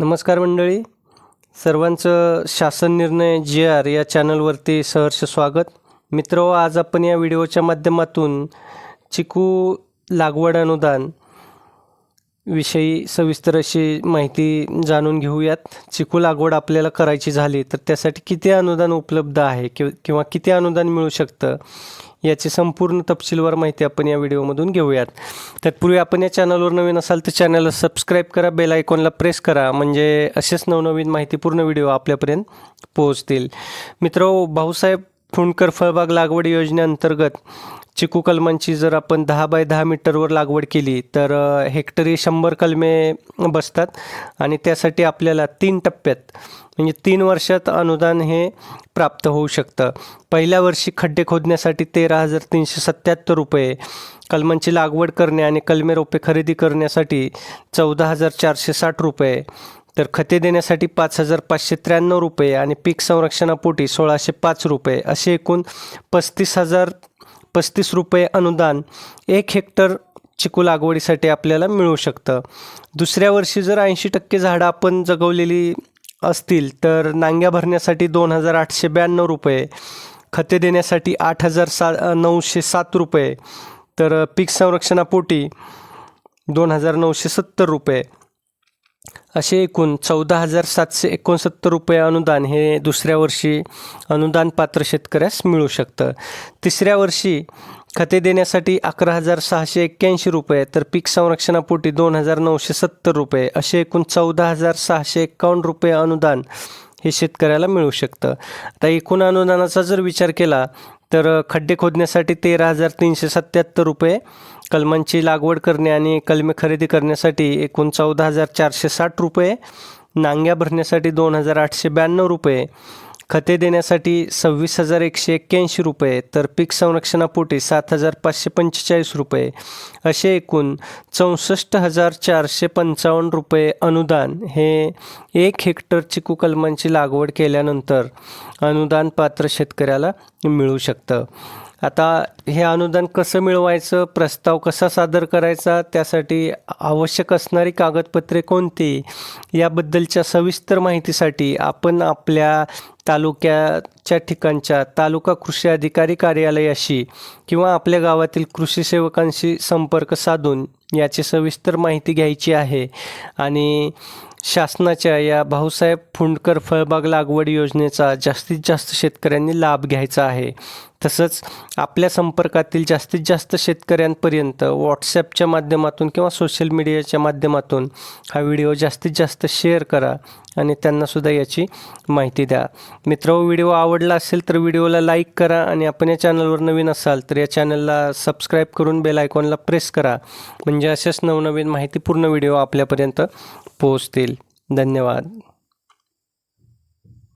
नमस्कार मंडळी. सर्वांचं शासन निर्णय जे आर या चॅनलवरती सहर्ष स्वागत. मित्र आज आपण या व्हिडिओच्या माध्यमातून चिकू लागवड अनुदान विषयी सविस्तर अशी माहिती जाणून घेऊयात. चिकू लागवड आपल्याला करायची झाली तर त्यासाठी किती अनुदान उपलब्ध आहे कि किंवा किती अनुदान मिळू शकतं याची संपूर्ण तपशीलवार माहिती आपण या व्हिडिओमधून घेऊयात. तत्पूर्वी आपण या चॅनलवर नवीन असाल तर चॅनलला सबस्क्राईब करा बेल आयकॉनला प्रेस करा म्हणजे असेच नवनवीन माहितीपूर्ण व्हिडिओ आपल्यापर्यंत पोहोचतील. मित्र भाऊसाहेब फुंडकर फळबाग लागवड योजनेअंतर्गत चिकू कलमांची जर आपण दहा बाय दहा मीटरवर लागवड केली तर हेक्टरी शंभर कलमे बसतात. आणि त्यासाठी आपल्याला तीन टप्प्यात म्हणजे तीन वर्षात अनुदान हे प्राप्त होऊ शकतं. पहिल्या वर्षी खड्डे खोदण्यासाठी तेरा हजार तीनशे सत्त्याहत्तर रुपये कलमांची लागवड करणे आणि कलमे रोपे खरेदी करण्यासाठी चौदा हजार चारशे साठ रुपये तर खते देण्यासाठी पाच हजार पाचशे त्र्याण्णव रुपये आणि पीक संरक्षणापोटी सोळाशे पाच रुपये असे एकूण पस्तीस हजार पस्तीस रुपये अनुदान एक हेक्टर चिकू लागवडीसाठी आपल्याला मिळू शकतं. दुसऱ्या वर्षी जर ऐंशी टक्के झाडं आपण जगवलेली असतील तर नांग्या भरण्यासाठी दोन हजार आठशे ब्याण्णव रुपये खते देण्यासाठी आठ हजार सा नऊशे सात रुपये तर पीक संरक्षणापोटी दोन हजार नऊशे सत्तर रुपये. असे एकूण चौदा हजार सातशे एकोणसत्तर रुपये अनुदान हे दुसऱ्या वर्षी अनुदान पात्र शेतकऱ्यास मिळू शकतं. तिसऱ्या वर्षी खते देण्यासाठी अकरा हजार सहाशे एक्क्याऐंशी रुपये तर पीक संरक्षणापोटी दोन हजार नऊशे सत्तर रुपये असे एकूण चौदा हजार सहाशे एक्कावन्न रुपये अनुदान हे शेतकऱ्याला मिळू शकतं. आता एकूण अनुदानाचा जर विचार केला तर खड्डे खोदण्यासाठी तेरा हजार तीनशे सत्त्याहत्तर रुपये कलमांची लागवड करणे आणि कलमे खरेदी करण्यासाठी एकूण चौदा हजार चारशे साठ रुपये नांग्या भरण्यासाठी दोन हजार आठशे ब्याण्णव रुपये खते देण्यासाठी सव्वीस हजार एकशे एक्क्याऐंशी रुपये तर पीक संरक्षणापोटी सात हजार पाचशे पंचेचाळीस रुपये असे एकूण चौसष्ट हजार चारशे पंचावन्न रुपये अनुदान. हे एक हेक्टर चिकू कलमांची लागवड केल्यानंतर अनुदान पात्र शेतकऱ्याला मिळू शकतं. आता हे अनुदान कसं मिळवायचं प्रस्ताव कसा सादर करायचा त्यासाठी आवश्यक असणारी कागदपत्रे कोणती याबद्दलच्या सविस्तर माहितीसाठी आपण आपल्या तालुक्याच्या ठिकाणच्या तालुका कृषी अधिकारी कार्यालयाशी किंवा आपल्या गावातील कृषी सेवकांशी संपर्क साधून याची सविस्तर माहिती घ्यायची आहे. आणि शासनाच्या या भाऊसाहेब फुंडकर फळबाग लागवड योजनेचा जास्तीत जास्त शेतकऱ्यांनी लाभ घ्यायचा आहे. तसंच आपल्या संपर्कातील जास्तीत जास्त शेतकऱ्यांपर्यंत व्हॉट्सॲपच्या माध्यमातून किंवा सोशल मीडियाच्या माध्यमातून हा व्हिडिओ जास्तीत जास्त शेअर करा आणि त्यांनासुद्धा याची माहिती द्या. मित्र व्हिडिओ आवडला असेल तर व्हिडिओला लाईक करा आणि आपण या चॅनलवर नवीन असाल तर या चॅनलला सबस्क्राईब करून बेल आयकॉनला प्रेस करा. म्हणजे असेच नवनवीन माहितीपूर्ण व्हिडिओ आपल्यापर्यंत पोहोचतील. धन्यवाद.